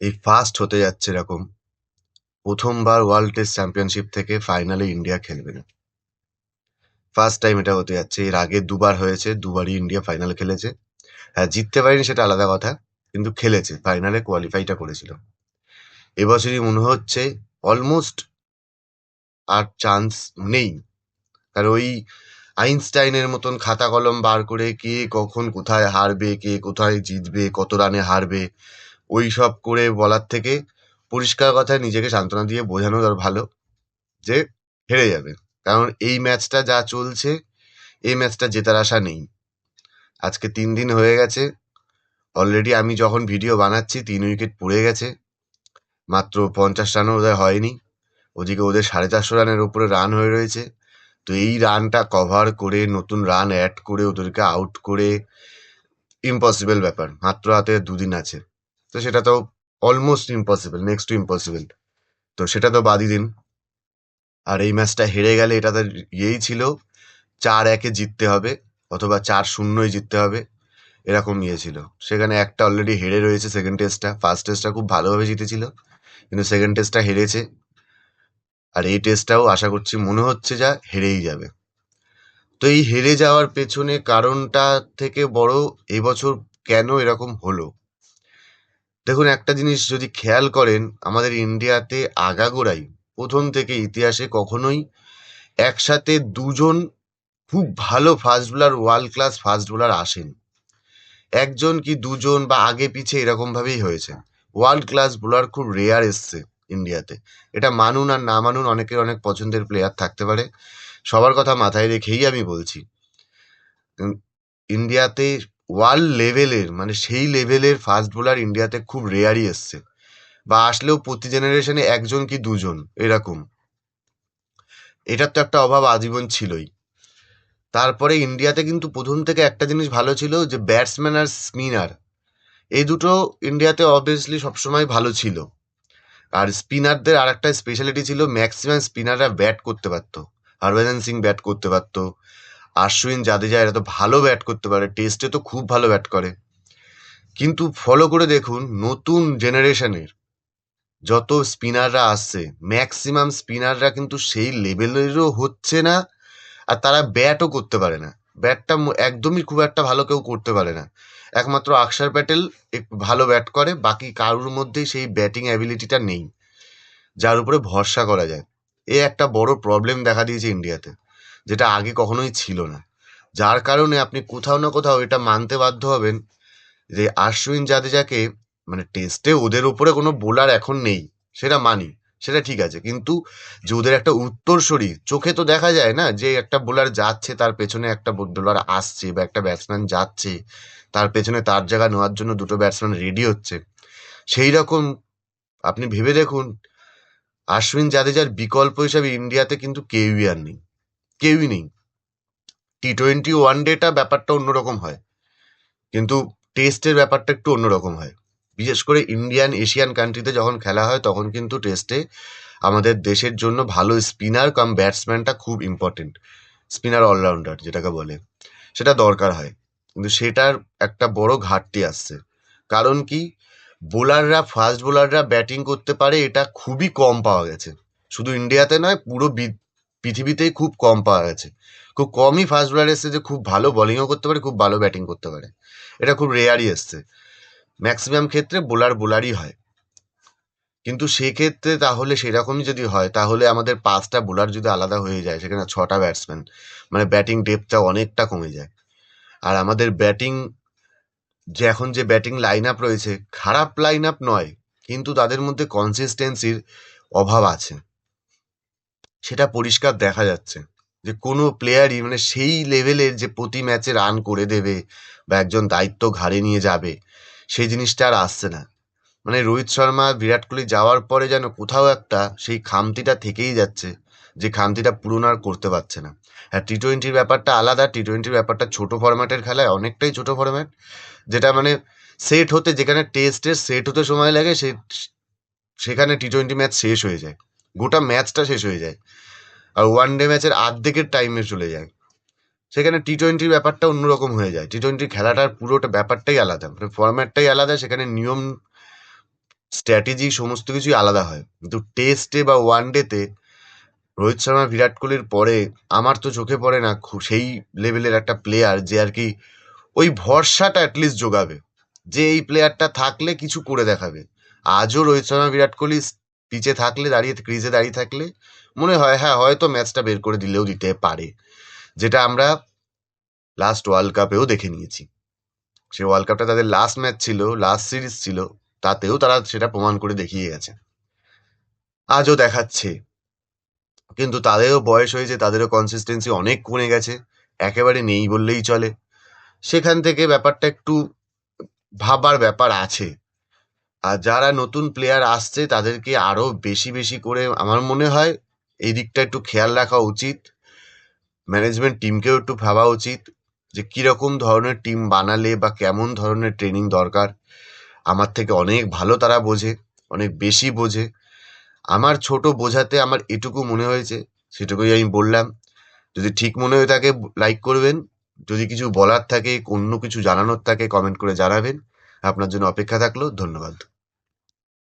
এই ফার্স্ট হতে যাচ্ছে এরকম। প্রথমবার ওয়ার্ল্ড টেস্ট চ্যাম্পিয়নশিপ থেকে ফাইনালে ইন্ডিয়া খেলবে না। ফার্স্ট টাইম এটা হতে যাচ্ছে। এর আগে দুবার হয়েছে, দুবারই ইন্ডিয়া ফাইনাল খেলেছে। হ্যাঁ জিততে পারেনি সেটা আলাদা কথা, কিন্তু খেলেছে ফাইনালে কোয়ালিফাইটা করেছিল। এবছরই মনে হচ্ছে অলমোস্ট আর চান্স নেই। কারণ ওই আইনস্টাইনের মতন খাতা কলম বার করে কে কখন কোথায় হারবে, কে কোথায় জিতবে, কত রানে হারবে ওই সব করে বলার থেকে পরিষ্কার কথায় নিজেকে সান্ত্বনা দিয়ে বোঝানো ভালো যে হেরে যাবে। কারণ এই ম্যাচটা যা চলছে, এই ম্যাচটা জেতার আশা নেই। আজকে তিন দিন হয়ে গেছে। অলরেডি আমি যখন ভিডিও বানাচ্ছি, তিন উইকেট পড়ে গেছে। মাত্র পঞ্চাশ রানও ওদের হয়নি। ওদিকে ওদের সাড়ে চারশো রানের উপরে রান হয়ে রয়েছে। তো এই রানটা কভার করে, নতুন রান অ্যাড করে, ওদেরকে আউট করে ইম্পসিবল ব্যাপার। মাত্র হাতে দুদিন আছে। তো সেটা তো almost impossible next to impossible তো সেটা তো বাদই দিন। আর এই ম্যাচটা হেরে গেলে এটা তো ইয়েই ছিল, চার একে জিততে হবে অথবা চার শূন্যই জিততে হবে, এরকম ইয়ে ছিল। সেখানে একটা অলরেডি হেরে রয়েছে সেকেন্ড টেস্টটা ফার্স্ট টেস্টটা খুব ভালোভাবে জিতেছিল, কিন্তু সেকেন্ড টেস্টটা হেরেছে। আর এই টেস্টটাও আশা করছি মনে হচ্ছে যা হেরেই যাবে। তো এই হেরে যাওয়ার পেছনে কারণটা থেকে বড় এবছর কেন এরকম হলো? দেখুন, একটা জিনিস যদি খেয়াল করেন, আমাদের ইন্ডিয়াতে আগাগোড়াই, প্রথম থেকে ইতিহাসে কখনোই একসাথে দুজন খুব ভালো fast bowler world class fast bowler আসেন। একজন কি দুজন বা আগে পিছে এরকম ভাবেই হয়েছে। ওয়ার্ল্ড ক্লাস বোলার খুব রেয়ার এসছে ইন্ডিয়াতে। এটা মানুন আর না মানুন অনেকের অনেক পছন্দের প্লেয়ার থাকতে পারে। সবার কথা মাথায় রেখেই আমি বলছি ইন্ডিয়াতে ওয়ার্ল্ড লেভেলের মানে সেই লেভেলের ফাস্ট বোলার ইন্ডিয়াতে খুব রেয়ারই এসছে। বা আসলেও প্রতি জেনারেশনে একজন কি দুজন, এরকম। এটার তো একটা অভাব আজীবন ছিলই। তারপরে ইন্ডিয়াতে কিন্তু প্রথম থেকে একটা জিনিস ভালো ছিল যে ব্যাটসম্যান আর স্পিনার এই দুটো ইন্ডিয়াতে অবভিয়াসলি সবসময় ভালো ছিল। আর স্পিনারদের আর একটা স্পেশালিটি ছিল ম্যাক্সিমাম স্পিনাররা ব্যাট করতে পারতো হরভজন সিং ব্যাট করতে পারতো। আশ্বিন জাদেজা এরা তো ভালো ব্যাট করতে পারে টেস্টে তো খুব ভালো ব্যাট করে। কিন্তু ফলো করে দেখুন, নতুন জেনারেশনের যত স্পিনাররা আসছে ম্যাক্সিমাম স্পিনাররা কিন্তু সেই লেভেলেরও হচ্ছে না, আর তারা ব্যাটও করতে পারে না। ব্যাটটা একদমই খুব একটা ভালো কেউ করতে পারে না। একমাত্র আকসার প্যাটেল ভালো ব্যাট করে, বাকি কারুর মধ্যেই সেই ব্যাটিং অ্যাবিলিটিটা নেই, যার উপরে ভরসা করা যায়। এ একটা বড় প্রবলেম দেখা দিয়েছে ইন্ডিয়াতে যেটা আগে কখনোই ছিল না। যার কারণে আপনি কোথাও না কোথাও এটা মানতে বাধ্য হবেন যে আশ্বিন জাদেজাকে মানে টেস্টে ওদের উপরে কোনো বোলার এখন নেই, সেটা মানি, সেটা ঠিক আছে। কিন্তু যে ওদের একটা উত্তরসূরি, চোখে তো দেখা যায় না যে একটা বোলার যাচ্ছে, তার পেছনে একটা বোলার আসছে বা একটা ব্যাটসম্যান যাচ্ছে, তার পেছনে তার জায়গা নেওয়ার জন্য দুটো ব্যাটসম্যান রেডি হচ্ছে। সেই রকম আপনি ভেবে দেখুন, আশ্বিন জাদেজার বিকল্প হিসাবে ইন্ডিয়াতে কিন্তু কেউই আর নেই। কেউই নেই। টি টোয়েন্টি ওয়ান ডেটা ব্যাপারটা অন্যরকম হয়। কিন্তু টেস্টের ব্যাপারটা একটু অন্যরকম হয়। বিশেষ করে ইন্ডিয়ান এশিয়ান কান্ট্রিতে যখন খেলা হয়, তখন কিন্তু টেস্টে আমাদের দেশের জন্য ভালো স্পিনার কাম ব্যাটসম্যানটা খুব ইম্পর্টেন্ট স্পিনার অলরাউন্ডার যেটাকে বলে। সেটা দরকার হয়। কিন্তু সেটার একটা বড় ঘাটতি আসছে। কারণ কি? বোলাররা ফাস্ট বোলাররা ব্যাটিং করতে পারে, এটা খুবই কম পাওয়া গেছে। শুধু ইন্ডিয়াতে নয়, পুরো পৃথিবীতেই খুব কম পাওয়া গেছে। খুব কমই ফাস্ট বোলার এসছে যে খুব ভালো বলিংও করতে পারে, খুব ভালো ব্যাটিং করতে পারে। এটা খুব রেয়ারই এসছে। ম্যাক্সিমাম ক্ষেত্রে বোলার বোলারই হয়। কিন্তু সেক্ষেত্রে তাহলে সেরকমই যদি হয়, তাহলে আমাদের পাঁচটা বোলার যদি আলাদা হয়ে যায়, সেখানে ছটা ব্যাটসম্যান মানে ব্যাটিং ডেপটা অনেকটা কমে যায়। আর আমাদের ব্যাটিং যে এখন যে ব্যাটিং লাইন আপ রয়েছে, খারাপ লাইন আপ নয়, কিন্তু তাদের মধ্যে কনসিস্টেন্সির অভাব আছে। সেটা পরিষ্কার দেখা যাচ্ছে যে কোনো প্লেয়ারই মানে সেই লেভেলের যে প্রতি ম্যাচে রান করে দেবে বা একজন দায়িত্ব ঘাড়ে নিয়ে যাবে, সেই জিনিসটা আর আসছে না। মানে রোহিত শর্মা, বিরাট কোহলি যাওয়ার পরে যেন কোথাও একটা সেই খামতিটা থেকেই যাচ্ছে যে খামতিটা পূরণ আর করতে পারছে না। হ্যাঁ টি টোয়েন্টির ব্যাপারটা আলাদা টি টোয়েন্টির ব্যাপারটা ছোটো ফরম্যাটের খেলায় অনেকটাই ছোটো ফরম্যাট যেটা মানে সেট হতে যেখানে টেস্টের সেট হতে সময় লাগে সে, সেখানে টি টোয়েন্টি ম্যাচ শেষ হয়ে যায়। গোটা ম্যাচটা শেষ হয়ে যায়। আর ওয়ান ডে ম্যাচের আর্ধেকের টাইমে চলে যায়। সেখানে টি টোয়েন্টির ব্যাপারটা অন্যরকম হয়ে যায়। টি টোয়েন্টির খেলাটার পুরোটা ব্যাপারটাই আলাদা। মানে ফরম্যাটটাই আলাদা, সেখানে নিয়ম স্ট্র্যাটেজি সমস্ত কিছুই আলাদা হয়। কিন্তু টেস্টে বা ওয়ান ডেতে রোহিত শর্মা, বিরাট কোহলির পরে আমার তো চোখে পড়ে না সেই লেভেলের একটা প্লেয়ার যে আর কি ওই ভরসাটা অ্যাটলিস্ট যোগাবে যে এই প্লেয়ারটা থাকলে কিছু করে দেখাবে। আজও রোহিত শর্মা, বিরাট কোহলি পিচে থাকলে দাঁড়িয়ে, ক্রিজে দাঁড়িয়ে থাকলে মনে হয় হ্যাঁ হয়তো ম্যাচটা বের করে দিলেও দিতে পারে। যেটা আমরা লাস্ট ওয়ার্ল্ড কাপেও দেখে নিয়েছি। সে ওয়ার্ল্ড কাপটা তাদের লাস্ট ম্যাচ ছিল লাস্ট সিরিজ ছিল, তাতেও তারা সেটা প্রমাণ করে দেখিয়ে গেছে। আজও দেখাচ্ছে। কিন্তু তাদেরও বয়স হয়েছে, তাদেরও কনসিস্টেন্সি অনেক কমে গেছে, একেবারে নেই বললেই চলে। সেখান থেকে ব্যাপারটা একটু ভাবার ব্যাপার আছে। আর যারা নতুন প্লেয়ার আসছে, তাদেরকে আরও বেশি বেশি করে আমার মনে হয় এই দিকটা একটু খেয়াল রাখা উচিত। ম্যানেজমেন্ট টিমকেও একটু ভাবা উচিত যে কীরকম ধরনের টিম বানালে বা কেমন ধরনের ট্রেনিং দরকার। আমার থেকে অনেক ভালো তারা বোঝে, অনেক বেশি বোঝে। আমার ছোট বোঝাতে আমার এটুকু মনে হয়েছে, সেটুকুই আমি বললাম। যদি ঠিক মনে হয়ে থাকে লাইক করবেন। যদি কিছু বলার থাকে, অন্য কিছু জানানোর থাকে কমেন্ট করে জানাবেন। আপনার জন্য অপেক্ষা থাকল। ধন্যবাদ।